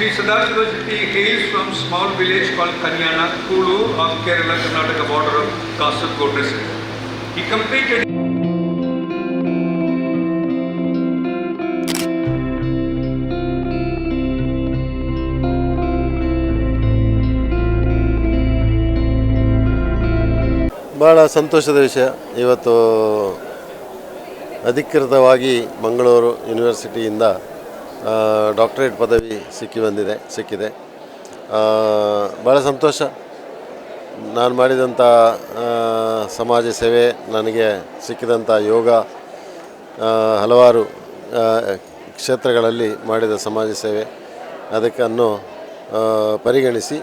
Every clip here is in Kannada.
Sri Sadashiva City hails from small village called Kanyana, Kulu of Kerala, Karnataka border of Kasargod district. He completed ಭಾಳ ಸಂತೋಷದ ವಿಷಯ ಇವತ್ತು ಅಧಿಕೃತವಾಗಿ ಮಂಗಳೂರು ಯೂನಿವರ್ಸಿಟಿಯಿಂದ ಡಾಕ್ಟರೇಟ್ ಪದವಿ ಸಿಕ್ಕಿ ಬಂದಿದೆ, ಸಿಕ್ಕಿದೆ. ಭಾಳ ಸಂತೋಷ. ನಾನು ಮಾಡಿದಂಥ ಸಮಾಜ ಸೇವೆ ನನಗೆ ಸಿಕ್ಕಿದಂಥ ಯೋಗ ಹಲವಾರು ಕ್ಷೇತ್ರಗಳಲ್ಲಿ ಮಾಡಿದ ಸಮಾಜ ಸೇವೆ. ಅದಕ್ಕನ್ನು ಪರಿಗಣಿಸಿ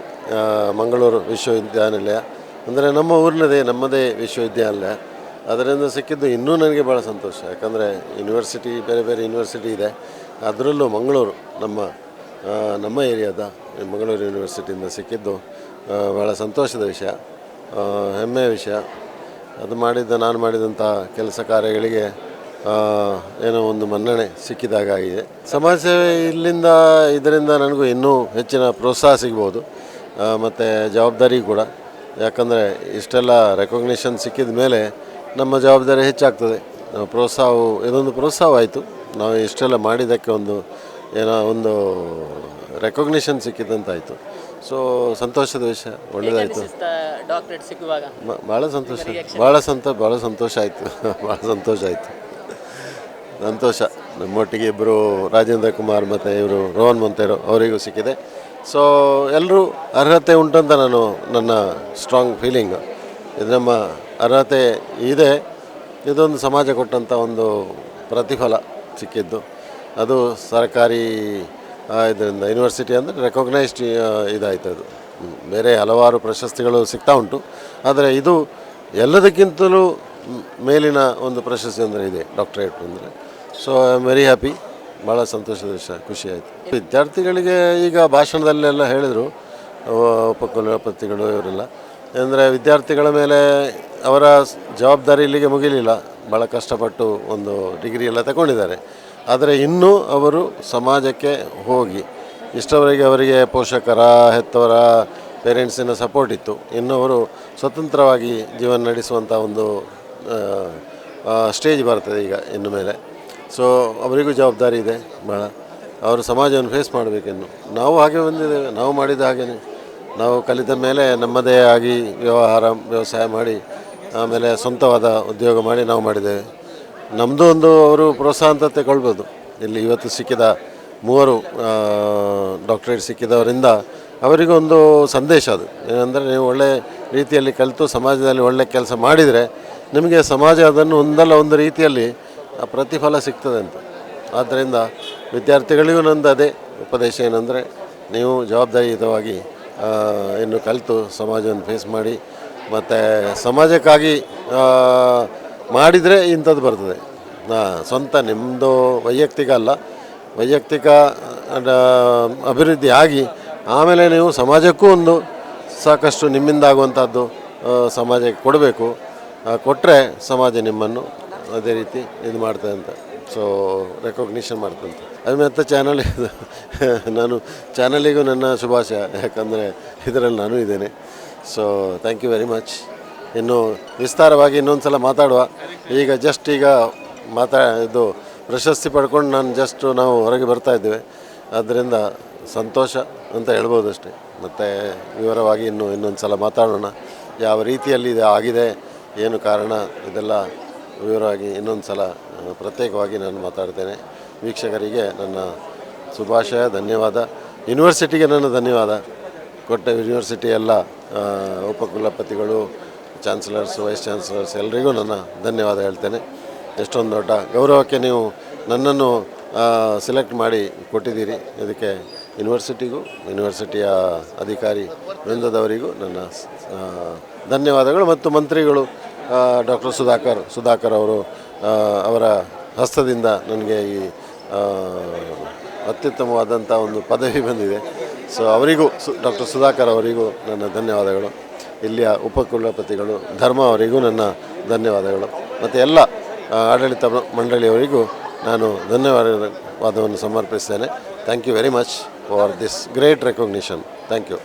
ಮಂಗಳೂರು ವಿಶ್ವವಿದ್ಯಾನಿಲಯ, ಅಂದರೆ ನಮ್ಮ ಊರಿನದೇ, ನಮ್ಮದೇ ವಿಶ್ವವಿದ್ಯಾನಿಲಯ. ಅದರಿಂದ ಸಿಕ್ಕಿದ್ದು ಇನ್ನೂ ನನಗೆ ಭಾಳ ಸಂತೋಷ. ಯಾಕಂದರೆ ಯೂನಿವರ್ಸಿಟಿ ಬೇರೆ ಬೇರೆ ಯೂನಿವರ್ಸಿಟಿ ಇದೆ. ಅದರಲ್ಲೂ ಮಂಗಳೂರು, ನಮ್ಮ ನಮ್ಮ ಏರಿಯಾದ ಮಂಗಳೂರು ಯೂನಿವರ್ಸಿಟಿಯಿಂದ ಸಿಕ್ಕಿದ್ದು ಭಾಳ ಸಂತೋಷದ ವಿಷಯ ಹೆಮ್ಮೆಯ ವಿಷಯ. ಅದು ಮಾಡಿದ್ದ, ನಾನು ಮಾಡಿದಂಥ ಕೆಲಸ ಕಾರ್ಯಗಳಿಗೆ ಏನೋ ಒಂದು ಮನ್ನಣೆ ಸಿಕ್ಕಿದಾಗಿದೆ ಸಮಾಜ ಸೇವೆ ಇಲ್ಲಿಂದ, ಇದರಿಂದ ನನಗೂ ಇನ್ನೂ ಹೆಚ್ಚಿನ ಪ್ರೋತ್ಸಾಹ ಸಿಗ್ಬೋದು. ಮತ್ತು ಜವಾಬ್ದಾರಿ ಕೂಡ. ಯಾಕಂದರೆ ಇಷ್ಟೆಲ್ಲ ರೆಕಗ್ನಿಷನ್ ಸಿಕ್ಕಿದ ಮೇಲೆ ನಮ್ಮ ಜವಾಬ್ದಾರಿ ಹೆಚ್ಚಾಗ್ತದೆ. ಪ್ರೋತ್ಸಾಹವು, ಇದೊಂದು ಪ್ರೋತ್ಸಾಹವಾಯಿತು. ನಾವು ಇಷ್ಟೆಲ್ಲ ಮಾಡಿದ್ದಕ್ಕೆ ಒಂದು ಏನೋ ಒಂದು ರೆಕಗ್ನಿಷನ್ ಸಿಕ್ಕಿದಂತಾಯಿತು. ಸೊ ಸಂತೋಷದ ವಿಷಯ. ಒಳ್ಳೆಯದಾಯಿತು ಡಾಕ್ಟರೇಟ್ ಭಾಳ ಸಂತೋಷ. ಭಾಳ ಸಂತ ಭಾಳ ಸಂತೋಷ ಆಯಿತು. ಭಾಳ ಸಂತೋಷ ಆಯಿತು. ಸಂತೋಷ. ನಮ್ಮೊಟ್ಟಿಗೆ ಇಬ್ಬರು ರಾಜೇಂದ್ರ ಕುಮಾರ್ ಮತ್ತು ಇವರು ರೋಹನ್ ಮಂತೇರು ಅವರಿಗೂ ಸಿಕ್ಕಿದೆ. ಸೊ ಎಲ್ಲರೂ ಅರ್ಹತೆ ಉಂಟಂತ ನಾನು ನನ್ನ ಸ್ಟ್ರಾಂಗ್ ಫೀಲಿಂಗ್ ಇದು ನಮ್ಮ ಅರ್ಹತೆ ಇದೆ. ಇದೊಂದು ಸಮಾಜ ಕೊಟ್ಟಂಥ ಒಂದು ಪ್ರತಿಫಲ. ಸಿಕ್ಕಿದ್ದು ಅದು ಸರ್ಕಾರಿ ಇದರಿಂದ ಯೂನಿವರ್ಸಿಟಿ ಅಂದರೆ ರೆಕಗ್ನೈಸ್ಡ್ ಇದಾಯ್ತು ಅದು. ಬೇರೆ ಹಲವಾರು ಪ್ರಶಸ್ತಿಗಳು ಸಿಗ್ತಾ ಉಂಟು. ಆದರೆ ಇದು ಎಲ್ಲದಕ್ಕಿಂತಲೂ ಮೇಲಿನ ಒಂದು ಪ್ರಶಸ್ತಿ ಅಂದರೆ ಇದೆ ಡಾಕ್ಟರೇಟ್ ಅಂದರೆ. So I am very happy ಭಾಳ ಸಂತೋಷದ ವಿಷಯ, ಖುಷಿ ಆಯಿತು. ವಿದ್ಯಾರ್ಥಿಗಳಿಗೆ ಈಗ ಭಾಷಣದಲ್ಲೆಲ್ಲ ಹೇಳಿದರು ಉಪಕುಲಪತಿಗಳು ಇವರೆಲ್ಲ. ಅಂದರೆ ವಿದ್ಯಾರ್ಥಿಗಳ ಮೇಲೆ ಅವರ ಜವಾಬ್ದಾರಿ ಇಲ್ಲಿಗೆ ಮುಗಿಲಿಲ್ಲ. ಭಾಳ ಕಷ್ಟಪಟ್ಟು ಒಂದು ಡಿಗ್ರಿ ಎಲ್ಲ ತಗೊಂಡಿದ್ದಾರೆ. ಆದರೆ ಇನ್ನೂ ಅವರು ಸಮಾಜಕ್ಕೆ ಹೋಗಿ, ಇಷ್ಟವರೆಗೆ ಅವರಿಗೆ ಪೋಷಕರ, ಹೆತ್ತವರ, ಪೇರೆಂಟ್ಸಿನ ಸಪೋರ್ಟ್ ಇತ್ತು. ಇನ್ನು ಅವರು ಸ್ವತಂತ್ರವಾಗಿ ಜೀವನ ನಡೆಸುವಂಥ ಒಂದು ಸ್ಟೇಜ್ ಬರ್ತದೆ ಈಗ ಇನ್ನು ಮೇಲೆ. ಸೊ ಅವರಿಗೂ ಜವಾಬ್ದಾರಿ ಇದೆ ಭಾಳ ಅವರು ಸಮಾಜವನ್ನು ಫೇಸ್ ಮಾಡಬೇಕಿನ್ನು ನಾವು ಹಾಗೆ ಬಂದಿದ್ದೇವೆ, ನಾವು ಮಾಡಿದ ಹಾಗೆಯೇ ನಾವು ಕಲಿತ ಮೇಲೆ ನಮ್ಮದೇ ಆಗಿ ವ್ಯವಹಾರ, ವ್ಯವಸಾಯ ಮಾಡಿ ಆಮೇಲೆ ಸ್ವಂತವಾದ ಉದ್ಯೋಗ ಮಾಡಿ ನಾವು ಮಾಡಿದ್ದೇವೆ. ನಮ್ಮದು ಒಂದು ಅವರು ಪ್ರೋತ್ಸಾಹ ಅಂತ ತಗೊಳ್ಬೋದು. ಇಲ್ಲಿ ಇವತ್ತು ಸಿಕ್ಕಿದ ಮೂವರು ಡಾಕ್ಟ್ರೇಟ್ ಸಿಕ್ಕಿದವರಿಂದ ಅವರಿಗೊಂದು ಸಂದೇಶ ಅದು. ಏನಂದರೆ ನೀವು ಒಳ್ಳೆ ರೀತಿಯಲ್ಲಿ ಕಲಿತು ಸಮಾಜದಲ್ಲಿ ಒಳ್ಳೆ ಕೆಲಸ ಮಾಡಿದರೆ ನಿಮಗೆ ಸಮಾಜ ಅದನ್ನು ಒಂದಲ್ಲ ಒಂದು ರೀತಿಯಲ್ಲಿ ಪ್ರತಿಫಲ ಸಿಗ್ತದೆ ಅಂತ. ಆದ್ದರಿಂದ ವಿದ್ಯಾರ್ಥಿಗಳಿಗೂ ನಂದು ಅದೇ ಉಪದೇಶ ಏನಂದರೆ ನೀವು ಜವಾಬ್ದಾರಿಯುತವಾಗಿ ಇನ್ನು ಕಲಿತು ಸಮಾಜವನ್ನು ಫೇಸ್ ಮಾಡಿ ಮತ್ತು ಸಮಾಜಕ್ಕಾಗಿ ಮಾಡಿದರೆ ಇಂಥದ್ದು ಬರ್ತದೆ. ಸ್ವಂತ ನಿಮ್ಮದು ವೈಯಕ್ತಿಕ ಅಲ್ಲ. ವೈಯಕ್ತಿಕ ಅಭಿವೃದ್ಧಿ ಆಗಿ, ಆಮೇಲೆ ನೀವು ಸಮಾಜಕ್ಕೂ ಒಂದು ಸಾಕಷ್ಟು ನಿಮ್ಮಿಂದ ಆಗುವಂಥದ್ದು ಸಮಾಜಕ್ಕೆ ಕೊಡಬೇಕು. ಕೊಟ್ಟರೆ ಸಮಾಜ ನಿಮ್ಮನ್ನು ಅದೇ ರೀತಿ ಇದು ಮಾಡ್ತದೆ ಅಂತ. ಸೊ ರೆಕಗ್ನಿಷನ್ ಮಾಡ್ತಂತೆ ಅದು ಮತ್ತು ಚಾನಲ್ ನಾನು ಚಾನಲಿಗೂ ನನ್ನ ಶುಭಾಶಯ. ಯಾಕಂದರೆ ಇದರಲ್ಲಿ ನಾನು ಇದ್ದೇನೆ. So thank you very much ಇನ್ನು ವಿಸ್ತಾರವಾಗಿ ಇನ್ನೊಂದು ಸಲ ಮಾತಾಡುವ. ಈಗ ಜಸ್ಟ್ ಈಗ ಮಾತಾ, ಇದು ಪ್ರಶಸ್ತಿ ಪಡ್ಕೊಂಡು ನಾನು ಜಸ್ಟ್ ನಾವು ಹೊರಗೆ ಬರ್ತಾ ಇದ್ದೇವೆ. ಆದ್ದರಿಂದ ಸಂತೋಷ ಅಂತ ಹೇಳ್ಬೋದು ಅಷ್ಟೇ. ಮತ್ತು ವಿವರವಾಗಿ ಇನ್ನು ಇನ್ನೊಂದು ಸಲ ಮಾತಾಡೋಣ. ಯಾವ ರೀತಿಯಲ್ಲಿ ಇದು ಆಗಿದೆ, ಏನು ಕಾರಣ, ಇದೆಲ್ಲ ವಿವರವಾಗಿ ಇನ್ನೊಂದು ಸಲ ಪ್ರತ್ಯೇಕವಾಗಿ ನಾನು ಮಾತಾಡ್ತೇನೆ. ವೀಕ್ಷಕರಿಗೆ ನನ್ನ ಶುಭಾಶಯ, ಧನ್ಯವಾದ. ಯೂನಿವರ್ಸಿಟಿಗೆ ನನ್ನ ಧನ್ಯವಾದ. ಕೊಟ್ಟ ಯೂನಿವರ್ಸಿಟಿ ಎಲ್ಲ ಉಪಕುಲಪತಿಗಳು, ಚಾನ್ಸಲರ್ಸ್, ವೈಸ್ ಚಾನ್ಸಲರ್ಸ್ ಎಲ್ಲರಿಗೂ ನನ್ನ ಧನ್ಯವಾದ ಹೇಳ್ತೇನೆ. ಎಷ್ಟೊಂದು ದೊಡ್ಡ ಗೌರವಕ್ಕೆ ನೀವು ನನ್ನನ್ನು ಸೆಲೆಕ್ಟ್ ಮಾಡಿ ಕೊಟ್ಟಿದ್ದೀರಿ. ಇದಕ್ಕೆ ಯೂನಿವರ್ಸಿಟಿಗೂ, ಯೂನಿವರ್ಸಿಟಿಯ ಅಧಿಕಾರಿ ವೃಂದದವರಿಗೂ ನನ್ನ ಧನ್ಯವಾದಗಳು ಮತ್ತು ಮಂತ್ರಿಗಳು ಡಾಕ್ಟರ್ ಸುಧಾಕರ್ ಸುಧಾಕರ್ ಅವರು ಅವರ ಹಸ್ತದಿಂದ ನನಗೆ ಈ ಅತ್ಯುತ್ತಮವಾದಂಥ ಒಂದು ಪದವಿ ಬಂದಿದೆ. ಸೊ ಅವರಿಗೂ ಸು ಡಾಕ್ಟರ್ ಸುಧಾಕರ್ ಅವರಿಗೂ ನನ್ನ ಧನ್ಯವಾದಗಳು. ಇಲ್ಲಿಯ ಉಪಕುಲಪತಿಗಳು ಧರ್ಮ ಅವರಿಗೂ ನನ್ನ ಧನ್ಯವಾದಗಳು. ಮತ್ತು ಎಲ್ಲ ಆಡಳಿತ ಮಂಡಳಿಯವರಿಗೂ ನಾನು ಧನ್ಯವಾದವನ್ನು ಸಮರ್ಪಿಸ್ತೇನೆ. Thank you very much for this great recognition thank you